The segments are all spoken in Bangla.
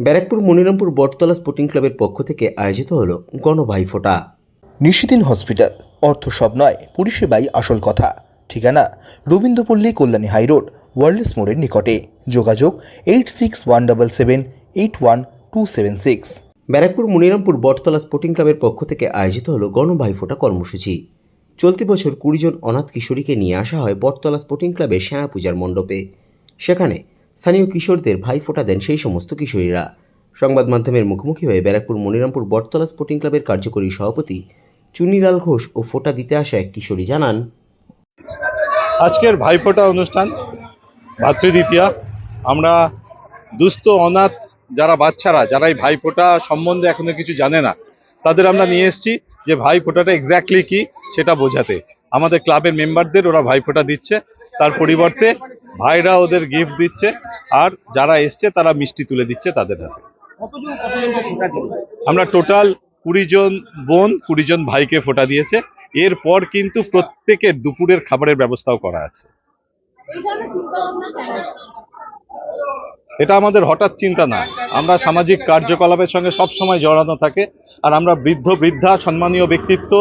ব্যারাকপুর মনিরামপুর বটতলা স্পোর্টিং ক্লাবের পক্ষ থেকে আয়োজিত হলো গণভাইফোঁটা নিশিদিন হসপিটাল অর্থ সব নয় পরিষেবাই আসল কথা। ঠিকানা রবীন্দ্রপল্লী কল্যাণী হাইরোড ওয়ার্ল্ডস মোড়ের নিকটে। যোগাযোগ eight six one double seven eight one two seven six. Barrackpore Manirampur Battala sporting ক্লাবের পক্ষ থেকে আয়োজিত হলো গণভাইফোঁটা কর্মসূচি। চলতি বছর কুড়িজন অনাথ কিশোরীকে নিয়ে আসা হয় বটতলা স্পোর্টিং ক্লাবের শ্যামা পূজার মণ্ডপে। সেখানে স্থানীয় কিশোরদের ভাইফোঁটা দেন সেই সমস্ত কিশোরীরা। সংবাদ মাধ্যমের মুখোমুখি হয়ে ব্যারাকপুর, মনিরামপুর, বটতলা স্পোর্টিং ক্লাবের কার্যকরী সভাপতি চুনিলাল ঘোষ ও ফোঁটা দিতে আসা এক কিশোরী জানান, আজকের ভাইফোঁটা অনুষ্ঠান ভাতৃদ্বিতীয়া আমরা দুস্থ, অনাথ, যারা বাচ্চারা যারা এই ভাইফোঁটা সম্বন্ধে এখনও কিছু জানে না, তাদের আমরা নিয়ে এসেছি যে ভাইফোঁটাটা এক্স্যাক্টলি কি, সেটা বোঝাতে। আমাদের ক্লাবের মেম্বারদের ওরা ভাইফোঁটা দিচ্ছে, তার পরিবর্তে ভাইরা ওদের গিফট দিচ্ছে, আর যারা এসছে তারা মিষ্টি তুলে দিচ্ছে তাদের হাতে। আমরা টোটাল কুড়ি জন বোন, কুড়ি জন ভাইকে ফোটা দিয়েছে। এরপর কিন্তু প্রত্যেকের দুপুরের খাবারের ব্যবস্থাও করা আছে। এটা আমাদের হঠাৎ চিন্তা না। আমরা সামাজিক কার্যকলাপের সঙ্গে সব সময় জড়ানো থাকে, আর আমরা বৃদ্ধ, বৃদ্ধা, সম্মানীয় ব্যক্তিত্ব,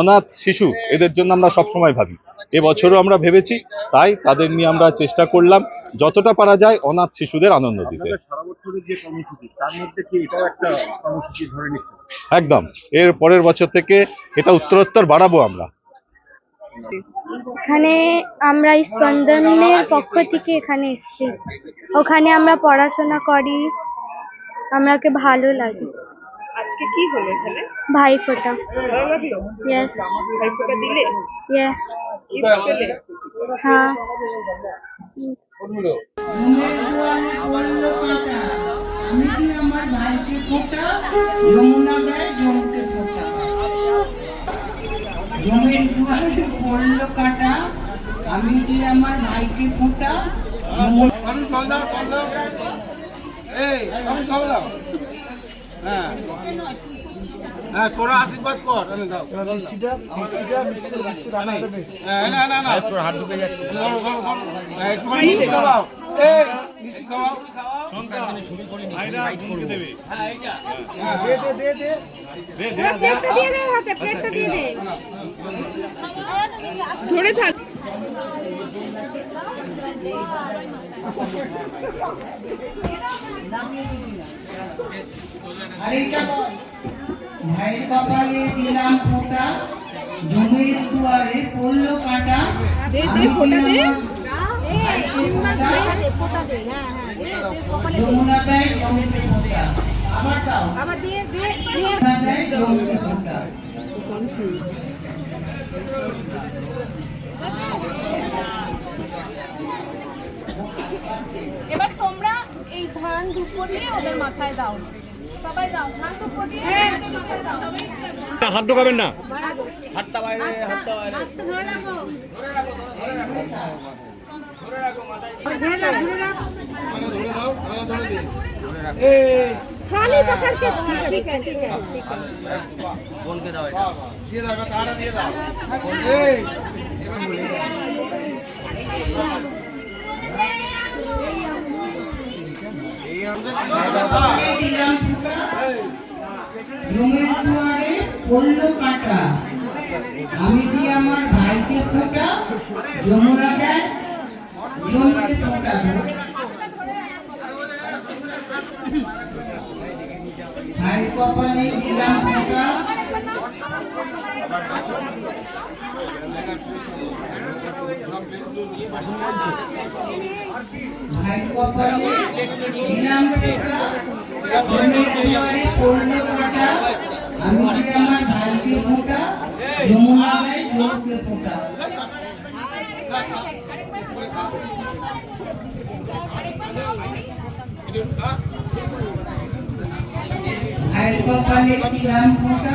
অনাথ, শিশু, এদের জন্য আমরা সব সময় ভাবি। এবছরও আমরা ভেবেছি তাই তাদের নিয়ে আমরা চেষ্টা করলাম যতটা পারা যায় অনাথ শিশুদের আনন্দ দিতে। আপনাদের সারা বছরের যে কর্মসূচি তার মধ্যে কি এটাও একটা কর্মসূচি ধরে নিচ্ছে? একদম। এর পরের বছর থেকে এটা উত্তরোত্তর বাড়াবো আমরা। এখানে আমরা স্পন্দনের পক্ষ থেকে এখানে এসেছি। ওখানে আমরা পড়াশোনা করি আমাকে ভালো লাগে। আজকে কি হলো এখানে? ভাই ফোটা ভালো লাগল? ইয়েস ভাইফোঁটা দিলে? ইয়ে আমি জমের দুয়ারে পড়ল কাটা আমি কি আমার ভাইকে ফোটা এই আমি চল দাও হ্যাঁ হ্যাঁ তোরা আশীর্বাদ কর। এনে দাও। মিষ্টিটা মিষ্টিটা মিষ্টিটা না না না তোর হাত ঢুকে যাচ্ছে। একটুখানি মিষ্টি খাওয়াও। এই মিষ্টি খাওয়াও। ধরে থাক। আর এইটা বল। ভাইয়ের কপালে দিলাম ফোটা জমির দুয়ারে পড়ল কাটা। দে দে ফোঁটা দে। যমুনা দেয় জমিতে ফোটা। আবার দাও। আবার দিয়ে দে যমুনা দেয় জমিতে ফোটা। এবার তোমরা এই ধান ধূপ নিয়ে ওদের মাথায় দাও। সবাই দাও ধান ধূপ দিয়ে ওদের মাথায় দাও হাত ঢোকাবেন না खाली पकड़ के ठीक है ठीक है ठीक है দিয়ে দাও তাড়া দিয়ে দাও এই দিলাম ফোঁটা জমির দুয়ারে পড়ল কাটা। আমি কি আমার ভাইকে ফোটা যমুনা দেয়? ফোটা ভাই কপালে দিলাম ফোটা জমির দুয়ারে পড়ল কাটা আমি কি আমার ভাইকে ফোটা যমুনা ফোঁটা যমুনা কপালে দিলাম ফোঁটা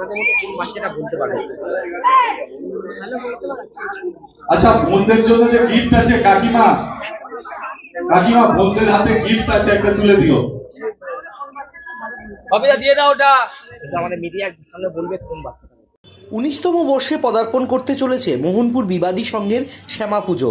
আপনাদের মধ্যে কোন বাচ্চাটা বলতে পারবে আচ্ছা বোনদের জন্য যে গিফট আছে কাকিমা কাকিমা বোনদের হাতে গিফট আছে একটা তুলে দিও। দিয়ে দাও ওটা। আমাদের মিডিয়ার সামনে বলবে কোন বাচ্চাটা। উনিশতম বর্ষে পদার্পণ করতে চলেছে মোহনপুর বিবাদী সংঘের শ্যামা পুজো